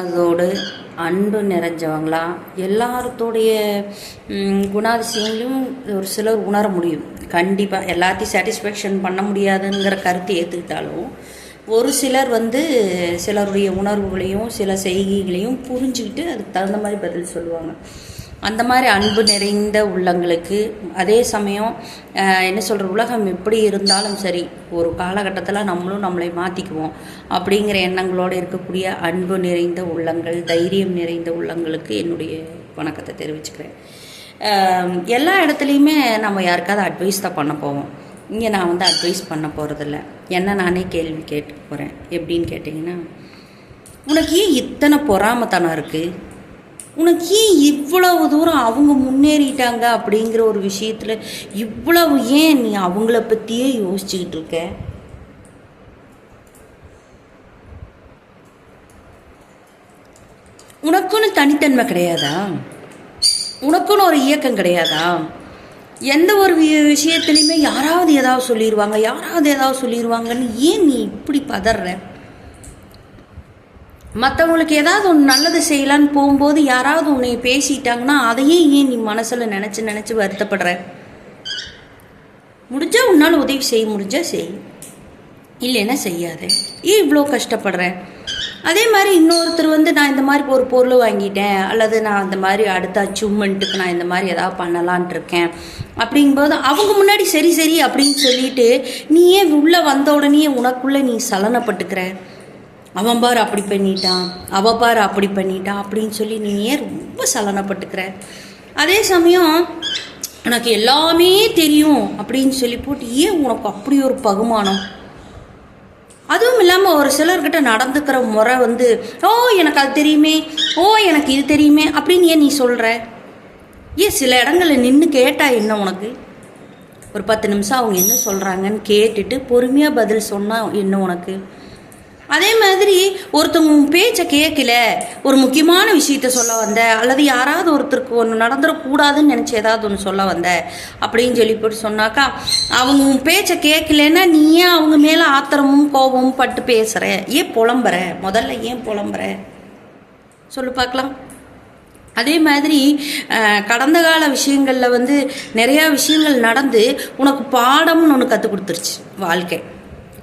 அதோடு அன்பு நிறைஞ்சவங்களா? எல்லாத்தோடைய குணாதிசயங்களையும் ஒரு சிலர் உணர முடியும். கண்டிப்பாக எல்லாத்தையும் சாட்டிஸ்ஃபேக்ஷன் பண்ண முடியாதுங்கிற கருத்தை ஏற்றுக்கிட்டாலும் ஒரு சிலர் வந்து சிலருடைய உணர்வுகளையும் சில செய்கைகளையும் புரிஞ்சுக்கிட்டு அதுக்கு தகுந்த மாதிரி பதில் சொல்லுவாங்க. அந்த மாதிரி அன்பு நிறைந்த உள்ளங்களுக்கு அதே சமயம் என்ன சொல்கிற உலகம் எப்படி இருந்தாலும் சரி ஒரு காலகட்டத்தில் நம்மளும் நம்மளை மாற்றிக்குவோம் அப்படிங்கிற எண்ணங்களோடு இருக்கக்கூடிய அன்பு நிறைந்த உள்ளங்கள் தைரியம் நிறைந்த உள்ளங்களுக்கு என்னுடைய வணக்கத்தை தெரிவிச்சுக்கிறேன். எல்லா இடத்துலையுமே நம்ம யாருக்காவது அட்வைஸ் தான் பண்ண போவோம். இங்கே நான் வந்து அட்வைஸ் பண்ண போகிறதில்ல என்ன நானே கேள்வி கேட்டு போகிறேன் எப்படின்னு கேட்டிங்கன்னா உனக்கு ஏன் இத்தனை பொறாமத்தனம் இருக்குது உனக்கு ஏன் இவ்வளவு தூரம் அவங்க முன்னேறிட்டாங்க அப்படிங்கிற ஒரு விஷயத்தில் இவ்வளவு ஏன் நீ அவங்கள பற்றியே யோசிச்சுக்கிட்டு இருக்க? உனக்குன்னு தனித்தன்மை கிடையாதா? உனக்குன்னு ஒரு இயக்கம் கிடையாதா? எந்த ஒரு வி- விஷயத்துலையுமே யாராவது ஏதாவது சொல்லிடுவாங்க யாராவது ஏதாவது சொல்லிடுவாங்கன்னு ஏன் நீ இப்படி பதற மற்றவங்களுக்கு ஏதாவது ஒன்று நல்லது செய்யலான்னு போகும்போது யாராவது உன்னை பேசிட்டாங்கன்னா அதையே ஏன் நீ மனசில் நினச்சி நினச்சி வருத்தப்படுற? முடிஞ்சால் உன்னால் உதவி செய்ய முடிஞ்சால் செய். இல்லைன்னா செய்யாத. ஏன் இவ்வளோ கஷ்டப்படுற? அதே மாதிரி இன்னொருத்தர் வந்து நான் இந்த மாதிரி ஒரு பொருள் வாங்கிட்டேன் அல்லது நான் இந்த மாதிரி அடுத்த அச்சீவ்மெண்ட்டுக்கு நான் இந்த மாதிரி ஏதாவது பண்ணலான்ட்டு இருக்கேன் அப்படிங்கும்போது அவங்க முன்னாடி சரி சரி அப்படின்னு சொல்லிட்டு நீ ஏன் உள்ளே வந்த உடனே உனக்குள்ளே நீ சலனப்பட்டுக்கிற? அவன் பார் அப்படி பண்ணிட்டான் அவ பார் அப்படி பண்ணிட்டான் அப்படின்னு சொல்லி நீ ஏன் ரொம்ப சலனப்பட்டுக்கிற? அதே சமயம் உனக்கு எல்லாமே தெரியும் அப்படின்னு சொல்லி போட்டு ஏன் உனக்கு அப்படி ஒரு பகுமானம்? அதுவும் இல்லாமல் ஒரு சிலர்கிட்ட நடந்துக்கிற முறை வந்து ஓ எனக்கு அது தெரியுமே ஓ எனக்கு இது தெரியுமே அப்படின்னு ஏன் நீ சொல்கிற ஏன் சில இடங்களில் நின்று கேட்டால் என்ன உனக்கு? ஒரு பத்து நிமிஷம் அவங்க என்ன சொல்கிறாங்கன்னு கேட்டுட்டு பொறுமையாக பதில் சொன்னால் என்ன உனக்கு? அதே மாதிரி ஒருத்தவங்க உன் பேச்சை கேட்கல ஒரு முக்கியமான விஷயத்த சொல்ல வந்த அல்லது யாராவது ஒருத்தருக்கு ஒன்று நடந்துடக்கூடாதுன்னு நினச்சி ஏதாவது ஒன்று சொல்ல வந்த அப்படின்னு சொல்லி போட்டு சொன்னாக்கா அவங்க உன் பேச்சை கேட்கலன்னா நீ ஏன் அவங்க மேலே ஆத்திரமும் கோபமும் பட்டு பேசுகிற ஏன் புலம்புற? முதல்ல ஏன் புலம்புற? சொல்லு பார்க்கலாம். அதே மாதிரி கடந்த கால விஷயங்களில் வந்து நிறையா விஷயங்கள் நடந்து உனக்கு பாடம்னு ஒன்று கற்றுக் கொடுத்துருச்சு வாழ்க்கை.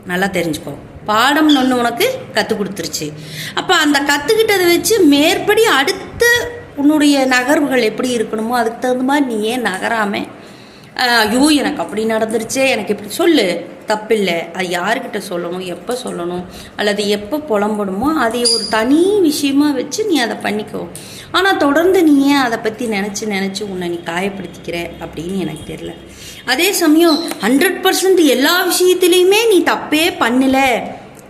நல்லா தெரிஞ்சுக்கோ. பாடம்னு ஒன்று உனக்கு கற்றுக் கொடுத்துருச்சு. அப்போ அந்த கற்றுக்கிட்டதை வச்சு மேற்படி அடுத்த உன்னுடைய நகர்வுகள் எப்படி இருக்கணுமோ அதுக்கு தகுந்த மாதிரி நீ ஏன் நகராமல் ஐயோ எனக்கு அப்படி நடந்துருச்சே எனக்கு இப்படி சொல்லு. தப்பில்லை. அது யாருக்கிட்ட சொல்லணும்? எப்போ சொல்லணும்? அல்லது எப்போ புலம்பணுமோ அதை ஒரு தனி விஷயமா வச்சு நீ அதை பண்ணிக்கோ. ஆனால் தொடர்ந்து நீ ஏன் அதை பற்றி நினச்சி நினச்சி உன்னை நீ காயப்படுத்திக்கிற அப்படின்னு எனக்கு தெரியல. அதே சமயம் ஹண்ட்ரட் பர்சன்ட் எல்லா விஷயத்துலையுமே நீ தப்பே பண்ணலை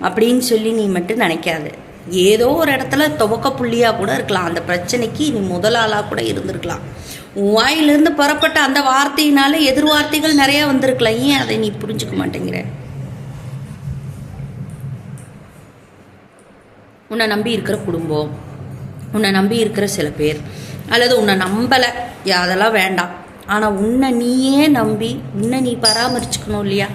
அப்படின்னு சொல்லி நீ மட்டும் நினைக்காது. ஏதோ ஒரு இடத்துல துவக்க புள்ளியாக கூட இருக்கலாம். அந்த பிரச்சனைக்கு நீ முதலாளாக கூட இருந்திருக்கலாம். உன் வாயிலிருந்து புறப்பட்ட அந்த வார்த்தையினால எதிர்வார்த்தைகள் நிறையா நிறைய வந்திருக்கலாம். ஏன் அதை நீ புரிஞ்சுக்க மாட்டேங்கிற? உன்னை நம்பி இருக்கிற குடும்பம் உன்னை நம்பி இருக்கிற சில பேர் அல்லது உன்னை நம்பலை. அதெல்லாம் வேண்டாம். ஆனால் உன்னை நீயே நம்பி உன்னை நீ பராமரிச்சுக்கணும் இல்லையா?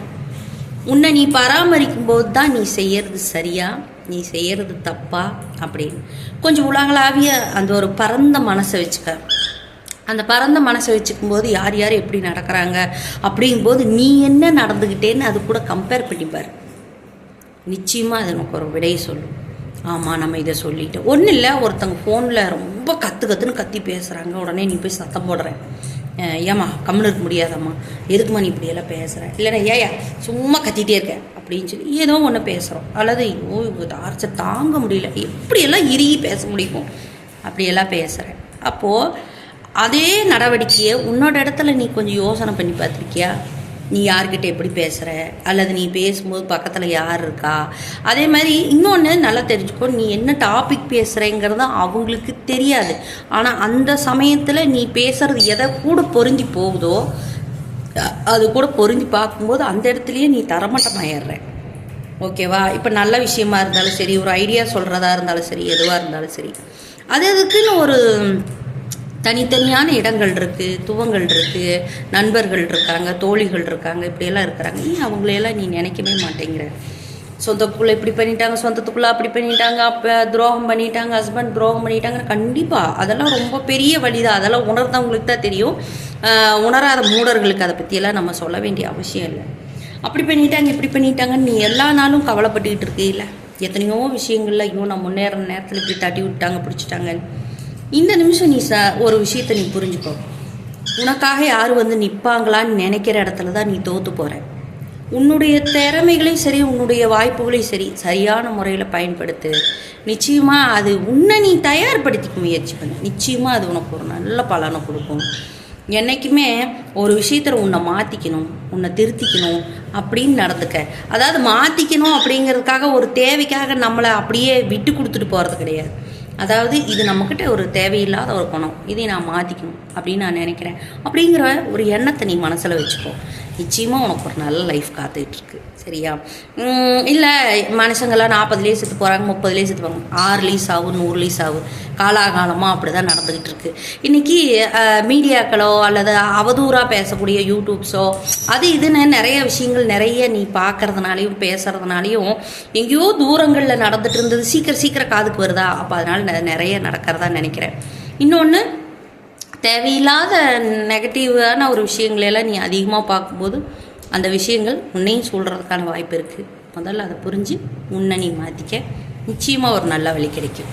உன்னை நீ பராமரிக்கும் போது தான் நீ செய்யறது சரியா? நீ செய்கிறது தப்பா அப்படின்னு. கொஞ்சம் உலகளாவிய அந்த ஒரு பரந்த மனசை வச்சுக்க. அந்த பரந்த மனசை வச்சுக்கும் போது யார் யார் எப்படி நடக்கிறாங்க அப்படிங்கும்போது நீ என்ன நடந்துக்கிட்டேன்னு அது கூட கம்பேர் பண்ணிப்பார் நிச்சயமாக அது எனக்கு ஒரு விடையை சொல்லும். ஆமாம் நம்ம இதை சொல்லிட்டோம். ஒன்றும் இல்லை ஒருத்தங்க ஃபோனில் ரொம்ப கற்று கத்துன்னு கத்தி பேசுகிறாங்க உடனே நீ போய் சத்தம் போடுறேன். ஏம்மா கம்முன்னு இருக்க முடியாதம்மா? எதுக்குமா நீ இப்படியெல்லாம் பேசுகிற இல்லைன்னா ஏயா சும்மா கத்திட்டே இருக்க அப்படின்னு சொல்லி ஏதோ ஒன்று பேசுகிறோம் அல்லது ஐயோ இவங்க டார்ச்சர் தாங்க முடியல. எப்படியெல்லாம் இறுகி பேச முடியும்? அப்படியெல்லாம் பேசுகிறேன் அப்போது அதே நடவடிக்கையை உன்னோட இடத்துல நீ கொஞ்சம் யோசனை பண்ணி பார்த்துருக்கியா? நீ யார்கிட்ட எப்படி பேசுகிற அல்லது நீ பேசும்போது பக்கத்தில் யார் இருக்கா? அதே மாதிரி இன்னொன்று நல்லா தெரிஞ்சுக்கோ நீ என்ன டாபிக் பேசுகிறேங்கிறது அவங்களுக்கு தெரியாது. ஆனால் அந்த சமயத்தில் நீ பேசுகிறது எதை கூட பொருந்தி போகுதோ அது கூட பொருந்தி பார்க்கும்போது அந்த இடத்துலையே நீ தரமட்டமாயிடுற ஓகேவா? இப்போ நல்ல விஷயமா இருந்தாலும் சரி ஒரு ஐடியா சொல்கிறதா இருந்தாலும் சரி எதுவாக இருந்தாலும் சரி. அது அதுக்குன்னு ஒரு தனித்தனியான இடங்கள் இருக்குது துவங்கள் இருக்குது நண்பர்கள் இருக்காங்க தோழிகள் இருக்காங்க இப்படியெல்லாம் இருக்கிறாங்க. நீ அவங்களையெல்லாம் நீ நினைக்கவே மாட்டேங்கிற? சொந்தத்துக்குள்ளே இப்படி பண்ணிட்டாங்க சொந்தத்துக்குள்ளே அப்படி பண்ணிட்டாங்க அப்போ துரோகம் பண்ணிட்டாங்க ஹஸ்பண்ட் துரோகம் பண்ணிட்டாங்கன்னு கண்டிப்பாக அதெல்லாம் ரொம்ப பெரிய வழி தான் அதெல்லாம் உணர்ந்தவங்களுக்கு தான் தெரியும். உணராத மூடர்களுக்கு அதை பற்றியெல்லாம் நம்ம சொல்ல வேண்டிய அவசியம் இல்லை. அப்படி பண்ணிட்டாங்க இப்படி பண்ணிட்டாங்கன்னு நீ எல்லா நாளும் கவலைப்பட்டுக்கிட்டு இருக்கே எத்தனையோ விஷயங்கள்ல ஐயோ நான் முன்னேற நேரத்தில் இப்படி தட்டி விட்டாங்க பிடிச்சிட்டாங்கன்னு. இந்த நிமிஷம் நீ ச ஒரு விஷயத்தை நீ புரிஞ்சுக்கோ. உனக்காக யார் வந்து நிற்பாங்களான்னு நினைக்கிற இடத்துல தான் நீ தோத்து போகிற உன்னுடைய திறமைகளையும் சரி உன்னுடைய வாய்ப்புகளையும் சரி சரியான முறையில் பயன்படுத்து. நிச்சயமாக அது உன்னை நீ தயார்படுத்திக்க முயற்சி பண்ணு. நிச்சயமாக அது உனக்கு ஒரு நல்ல பலனை கொடுக்கும். என்றைக்குமே ஒரு விஷயத்தில் உன்னை மாற்றிக்கணும் உன்னை திருத்திக்கணும் அப்படின்னு நடந்துக்க. அதாவது மாற்றிக்கணும் அப்படிங்கிறதுக்காக ஒரு தேவைக்காக நம்மளை அப்படியே விட்டு கொடுத்துட்டு போகிறது கிடையாது. அதாவது இது நம்மக்கிட்ட ஒரு தேவையில்லாத ஒரு குணம். இதை நான் மாற்றிக்கணும் அப்படின்னு நான் நினைக்கிறேன். அப்படிங்கிற ஒரு எண்ணத்தை நீ மனசில் வச்சுக்கோ. நிச்சயமாக உனக்கு ஒரு நல்ல லைஃப் காத்துட்ருக்கு சரியா? இல்லை மனுஷங்கள்லாம் நாற்பதுலேயே செத்து போகிறாங்க முப்பதுலேயே செத்து போகிறாங்க ஆறு லீஸ் ஆகும் நூறு லீஸ் ஆகும். காலாகாலமாக அப்படி தான் நடந்துக்கிட்டு இருக்கு இன்றைக்கி மீடியாக்களோ அல்லது அவதூறாக பேசக்கூடிய யூடியூப்ஸோ அது இதுன்னு நிறைய விஷயங்கள் நிறைய நீ பார்க்கறதுனாலையும் பேசுகிறதுனாலையும் எங்கேயோ தூரங்களில் நடந்துட்டு இருந்தது சீக்கிரம் சீக்கிரம் காதுக்கு வருதா? அப்போ அதனால் நெ- நிறைய நடக்கிறதா நினைக்கிறேன். இன்னொன்று தேவையில்லாத நெகட்டிவான ஒரு விஷயங்களெல்லாம் நீ அதிகமாக பார்க்கும்போது அந்த விஷயங்கள் உன்னையும் சொல்கிறதுக்கான வாய்ப்பு இருக்குது முதல்ல அதை புரிஞ்சு உன்னை நீ மாற்றிக்க நிச்சயமாக ஒரு நல்ல வழி கிடைக்கும்.